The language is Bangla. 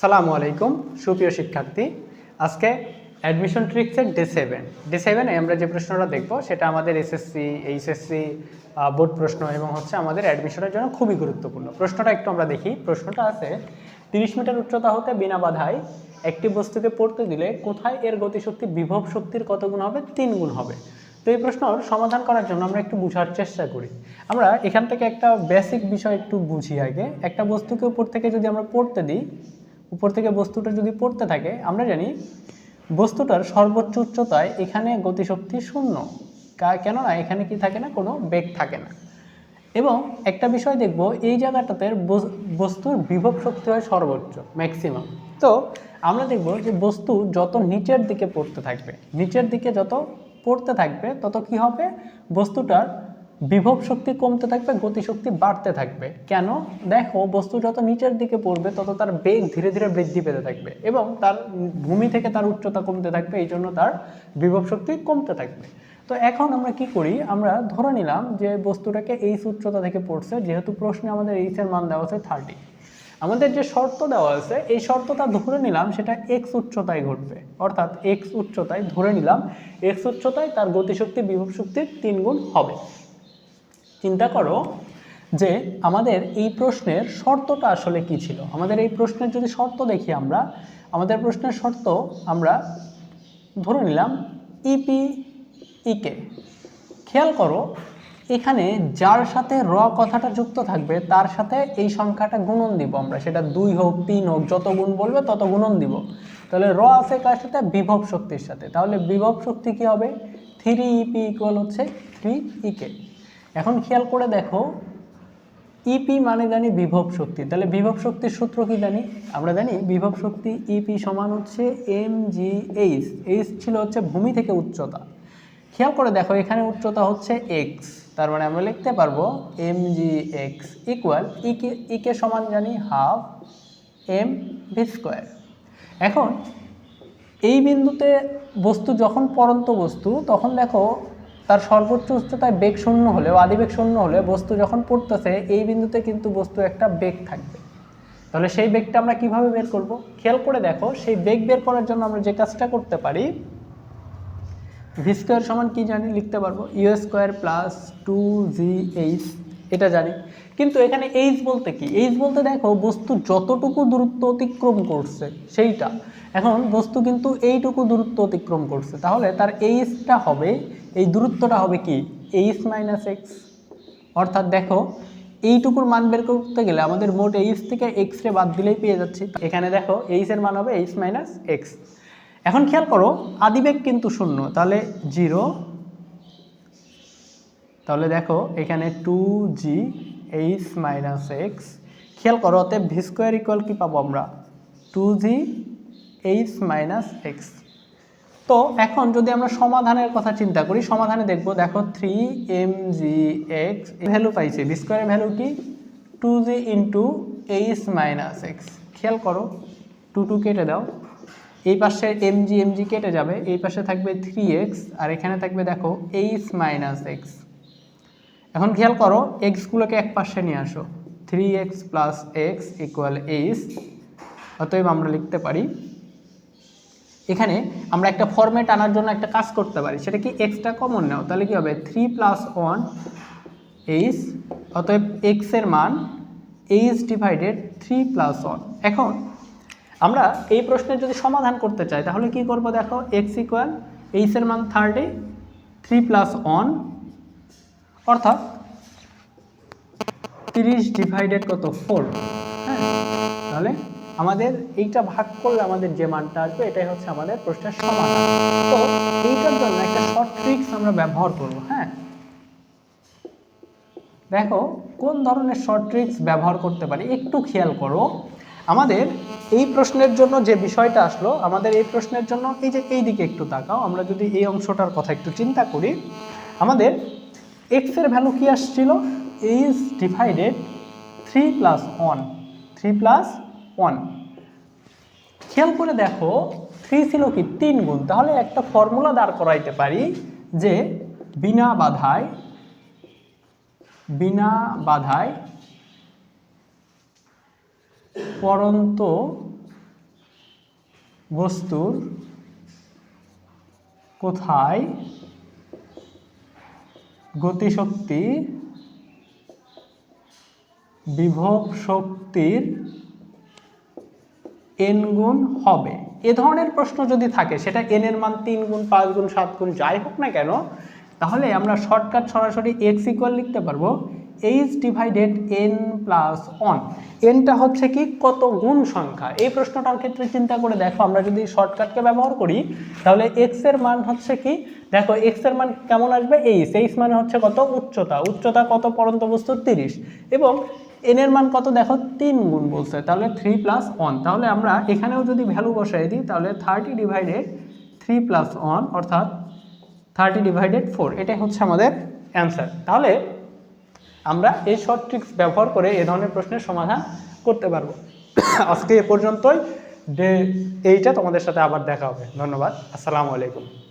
সালামু আলাইকুম, সুপ্রিয় শিক্ষার্থী। আজকে অ্যাডমিশন ট্রিক্সের ডে সেভেন ডে সেভেনে আমরা যে প্রশ্নটা দেখব, সেটা আমাদের এসএসসি এইচএসসি বোর্ড প্রশ্ন এবং হচ্ছে আমাদের অ্যাডমিশনের জন্য খুবই গুরুত্বপূর্ণ। প্রশ্নটা একটু আমরা দেখি। প্রশ্নটা আছে, তিরিশ মিটার উচ্চতা হতে বিনা বাধায় একটি বস্তুকে পড়তে দিলে কোথায় এর গতিশক্তি বিভব শক্তির কত গুণ হবে? তিন গুণ হবে। তো এই প্রশ্নর সমাধান করার জন্য আমরা একটু বোঝার চেষ্টা করি। আমরা এখান থেকে একটা বেসিক বিষয় একটু বুঝি আগে। একটা বস্তুকে উপর থেকে যদি আমরা পড়তে দিই উপর থেকে বস্তুটা যদি পড়তে থাকে, আমরা জানি বস্তুটার সর্বোচ্চ উচ্চতায় এখানে গতিশক্তি শূন্য। কেননা এখানে কি থাকে না, কোনো বেগ থাকে না। এবং একটা বিষয় দেখব, এই জায়গাটাতে বস- বস্তুর বিভব শক্তি হয় সর্বোচ্চ ম্যাক্সিমাম তো আমরা দেখব যে বস্তু যত নিচের দিকে পড়তে থাকবে, নিচের দিকে যত পড়তে থাকবে, তত কি হবে? বস্তুটার বিভব শক্তি কমতে থাকবে গতিশক্তি বাড়তে থাকবে। কেন? দেখো, বস্তু যত নিচের দিকে পড়বে, তত তার বেগ ধীরে ধীরে বৃদ্ধি পেতে থাকবে এবং তার ভূমি থেকে তার উচ্চতা কমতে থাকবে, এই জন্য তার বিভব শক্তি কমতে থাকবে। তো এখন আমরা কি করি? আমরা ধরে নিলাম যে বস্তুটাকে এইচ উচ্চতা থেকে পড়ছে, যেহেতু প্রশ্নে আমাদের এইচ এর মান দেওয়া আছে থার্টি আমাদের যে শর্ত দেওয়া আছে, এই শর্তটা ধরে নিলাম সেটা এক্স উচ্চতায় ঘটবে। অর্থাৎ এক্স উচ্চতায় ধরে নিলাম এক্স উচ্চতায় তার গতিশক্তি বিভব শক্তির তিন গুণ হবে। চিন্তা করো যে আমাদের এই প্রশ্নের শর্তটা আসলে কি ছিল? আমাদের এই প্রশ্নের যদি শর্ত দেখি আমরা, আমাদের প্রশ্নের শর্ত আমরা ধরে নিলাম ইপি ইকে খেয়াল করো, এখানে যার সাথে র কথাটা যুক্ত থাকবে, তার সাথে এই সংখ্যাটা গুণন দিব আমরা। সেটা দুই হোক, তিন হোক, যত গুণ বলবে তত গুণন দিব। তাহলে র আছে কার সাথে? বিভব শক্তির সাথে। তাহলে বিভব শক্তি কি হবে? থ্রি ইপি ইকুয়াল হচ্ছে থ্রি ইকে এখন খেয়াল করে দেখো ইপি মানে জানি বিভব শক্তি। তাহলে বিভব শক্তির সূত্র কি জানি? আমরা জানি বিভব শক্তি ইপি সমান হচ্ছে এম জি এইচ এইচ ছিল হচ্ছে ভূমি থেকে উচ্চতা। খেয়াল করে দেখো, এখানে উচ্চতা হচ্ছে এক্স তার মানে আমরা লিখতে পারব এম জি এক্স ইকুয়াল ইকে ইকে সমান জানি হাফ এম ভি স্কোয়ার এখন, এই বিন্দুতে বস্তু যখন পরন্ত বস্তু, তখন দেখো তার সর্বোচ্চ উচ্চতায় বেগ শূন্য হলেও, আদিবেগ শূন্য হলে বস্তু যখন পড়তেছে, এই বিন্দুতে কিন্তু বস্তু একটা বেগ থাকবে। তাহলে সেই বেগটা আমরা কীভাবে বের করব? খেয়াল করে দেখো, সেই বেগ বের করার জন্য আমরা যে কাজটা করতে পারি ভি স্কোয়ার সমান কি জানি লিখতে পারব? U square plus two G H এটা জানি। কিন্তু এখানে এইচ বলতে কি? এইচ বলতে দেখো, বস্তু যতটুকু দূরত্ব অতিক্রম করছে, সেইটা। এখন বস্তু কিন্তু এইটুকু দূরত্ব অতিক্রম করছে। তাহলে তার এইচটা হবে, এই দূরত্বটা হবে কি? এইচ মাইনাস এক্স অর্থাৎ দেখো, এইটুকুর মান বের করতে গেলে আমাদের মোট এইচ থেকে এক্স রে বাদ দিলেই পেয়ে যাচ্ছি। এখানে দেখো এইচ এর মান হবে এইচ মাইনাস এক্স এখন খেয়াল করো, আদিবেগ কিন্তু শূন্য। তাহলে জিরো তাহলে দেখো, এখানে two G H minus X খেয়াল করো, অতএব ভি স্কোয়ার ইকুয়াল কী পাবো আমরা? Two G H minus X তো এখন যদি আমরা সমাধানের কথা চিন্তা করি, সমাধানে দেখব, দেখো three M G X value পাইছে। ভি স্কোয়ারের ভ্যালু কি? Two G into H minus X খেয়াল করো টু টু কেটে দাও। এই পাশে এম জি এম জি কেটে যাবে, এই পাশে থাকবে থ্রি এক্স আর এখানে থাকবে, দেখো এইচ মাইনাস এক্স এখন খেয়াল করো এক্সগুলোকে এক পাশে নিয়ে আসো। Three X plus X equal H অতএব আমরা লিখতে পারি, এখানে আমরা একটা ফর্মেট আনার জন্য একটা কাজ করতে পারি, সেটা কি এক্সটা কমন নাও? তাহলে কি হবে? থ্রি প্লাস ওয়ান এইচ অতএব এক্সের মান H divided three plus one এখন আমরা এই প্রশ্নের যদি সমাধান করতে চাই, তাহলে কি করব দেখো? এক্স ইকুয়াল এইচের মান থার্টি থ্রি প্লাস ওয়ান অর্থাৎ তিরিশ ডিভাইডেড কত? ফোর হ্যাঁ? তাহলে আমাদের এইটা ভাগ করলে আমাদের যে মানটা আসবে, এটাই হচ্ছে আমাদের প্রশ্নের সমাধান। তো এইটার জন্য একটা শর্ট ট্রিক্স আমরা ব্যবহার করব হ্যাঁ? দেখো, কোন ধরনের শর্ট ট্রিক্স ব্যবহার করতে পারি? একটু খেয়াল করো। আমাদের এই প্রশ্নের জন্য যে বিষয়টা আসলো, আমাদের এই প্রশ্নের জন্য এই যে এই দিকে একটু তাকাও, আমরা যদি এই অংশটার কথা একটু চিন্তা করি, আমাদের এক্সের ভ্যালু কি আসছিল? Is divided three plus one three plus one খেয়াল করে দেখো থ্রি ছিল কি? তিন গুণ। তাহলে একটা ফর্মুলা দাঁড় করাইতে পারি যে বিনা বাধায় বিনা বাধায় পরন্ত বস্তুর কোথায় গতিশক্তি বিভব শক্তির এন গুণ হবে। এ ধরনের প্রশ্ন যদি থাকে, সেটা এন এর মান তিন গুণ, পাঁচ গুণ, সাত গুণ, যাই হোক না কেন, তাহলে আমরা শর্টকাট সরাসরি এক্স ইকুয়াল লিখতে পারব। H divided N plus one এনটা হচ্ছে কি? কত গুণ সংখ্যা? এই প্রশ্নটার ক্ষেত্রে চিন্তা করে দেখো। আমরা যদি শর্টকাটকে ব্যবহার করি, তাহলে এক্সের মান হচ্ছে কি? দেখো এক্সের মান কেমন আসবে? এইচ এইচ মানে হচ্ছে কত? উচ্চতা। উচ্চতা কত পরন্ত বস্তু? তিরিশ। এবং এন এর মান কত? দেখো, তিন গুণ বলছে। তাহলে থ্রি প্লাস ওয়ান তাহলে আমরা এখানেও যদি ভ্যালু বসাই দিই, তাহলে thirty divided three plus one অর্থাৎ থার্টি ডিভাইডেড ফোর এটাই হচ্ছে আমাদের অ্যান্সার তাহলে আমরা এই শর্ট ট্রিক্স ব্যবহার করে এ ধরনের প্রশ্নের সমাধান করতে পারব। আজকে এ পর্যন্তই। ডে এইটা তোমাদের সাথে আবার দেখা হবে। ধন্যবাদ। আসসালামু আলাইকুম।